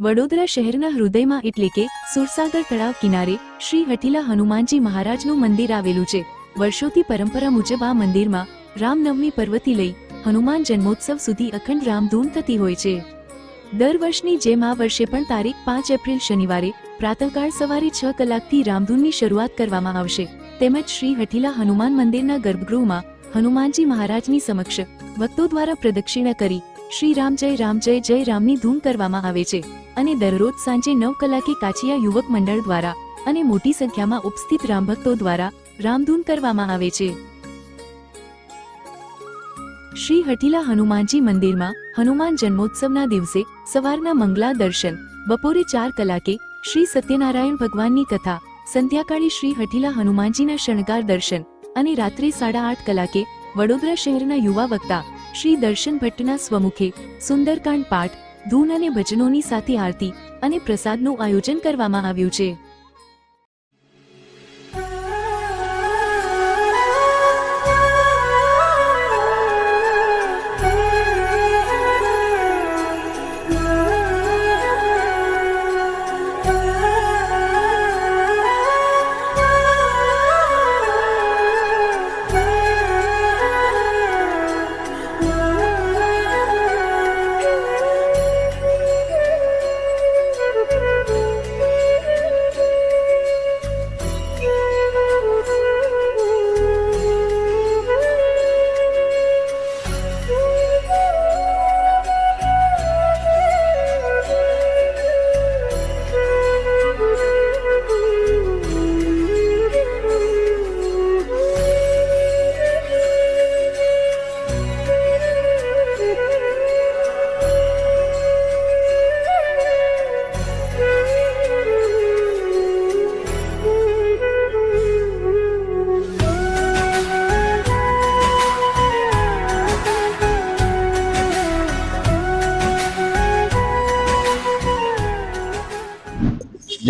વડોદરા શહેરના હૃદયમાં એટલે કે સુરસાગર તળાવ કિનારે શ્રી હઠીલા હનુમાનજી મહારાજનું મંદિર આવેલું છે. વર્ષોથી પરંપરા મુજબ આ મંદિરમાં રામનવમી પર્વથી લઈ હનુમાન જન્મોત્સવ સુધી અખંડ રામધૂન થતી હોય છે. દર વર્ષની જેમ આ વર્ષે પણ તારીખ પાંચ એપ્રિલ શનિવારે પ્રાતઃકાળ સવારે છ કલાકથી રામધૂનની શરૂઆત કરવામાં આવશે. તેમજ શ્રી હઠીલા હનુમાન મંદિરના ગર્ભગૃહમાં હનુમાનજી મહારાજની સમક્ષ ભક્તો દ્વારા પ્રદક્ષિણા કરી શ્રી રામ જય રામ, જય જય રામની ધૂમ કરવામાં આવે છે. અને દરરોજ સાંજે નવ કલાકે કાછિયા યુવક મંડળ દ્વારા અને મોટી સંખ્યામાં ઉપસ્થિત રામભક્તો દ્વારા રામધૂન કરવામાં આવે છે. શ્રી હઠીલા હનુમાનજી મંદિરમાં હનુમાન જન્મોત્સવના દિવસે સવારના મંગલા દર્શન, બપોરે ચાર કલાકે શ્રી સત્યનારાયણ ભગવાનની કથા, સંધ્યાકાળે શ્રી હઠીલા હનુમાનજીના શણગાર દર્શન અને રાત્રે સાડા આઠ કલાકે વડોદરા શહેરના યુવા વક્તા શ્રી દર્શન ભટ્ટના સ્વમુખે સુંદરકાંડ પાઠ, ધૂન અને ભજનોની સાથે આરતી અને પ્રસાદનું આયોજન કરવામાં આવ્યું છે.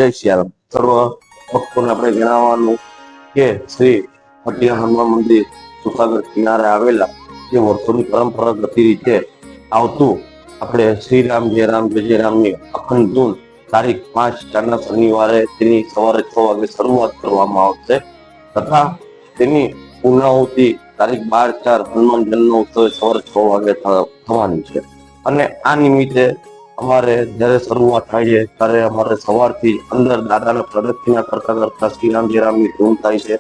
જય સિયારામ સર્વ ભક્તોને આપણે જણાવવાનું કે શ્રી હટિયા હનુમાન મંદિર સુખાગર કિનારે આવેલા જે વર્ષોની પરંપરાગત રીતે આવતું આપણે શ્રી રામ, જય રામ, જય જય રામની અખંડ ધૂન તારીખ પાંચ ચારના શનિવારે તેની સવારે છ વાગે શરૂઆત કરવામાં આવશે. તથા તેની પૂર્ણાહુતિ તારીખ બાર ચાર હનુમાન જન્મ ઉત્સવે સવારે છ વાગે થવાની છે. અને આ નિમિત્તે અમારે જ્યારે શરૂઆત થાય છે, ત્યારે અમારે સવારથી અંદર દાદાને પ્રદક્ષિણા કરતા કરતા શ્રીરામજી રામની ધૂમ થાય છે.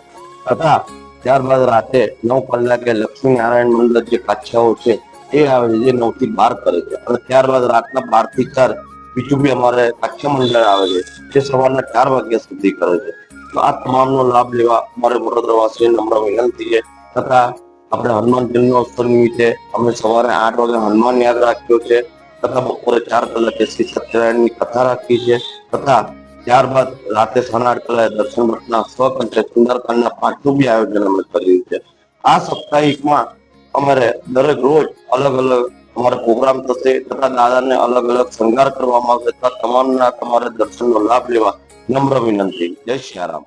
તથા ત્યારબાદ રાતે નવ કલાકે લક્ષ્મી નારાયણ મંડળ જે કાછાઓ છે, એ આવે છે, જે નવથી બાર કરે છે. અને ત્યારબાદ રાતના બારથી ચાર બીજું બી અમારે કાછા મંડળ આવે છે, જે સવારના ચાર વાગ્યા સુધી કરે છે. તો આ તમામનો લાભ લેવા અમારે વડોદરાવાસીને નમ્ર વિનંતી છે. તથા આપણે હનુમાન જન્મોત્સવ નિમિત્તે અમે સવારે આઠ વાગે હનુમાન યાદ રાખ્યો છે. તથા બપોરે ચાર કલાકે શ્રી સત્યનારાયણની કથા રાખી છે તથા ત્યારબાદ રાતે સાડા કલાકે દર્શન ભટ્ટના સ્વકંઠે સુંદરકાંડના પાઠનું બી આયોજન અમે કર્યું છે. આ સાપ્તાહિકમાં અમારે દરેક રોજ અલગ અલગ અમારે પ્રોગ્રામ થશે તથા દાદાને અલગ અલગ શણગાર કરવામાં આવશે તથા તમામના તમારે દર્શનનો લાભ લેવા નમ્ર વિનંતી. જય શ્રી રામ.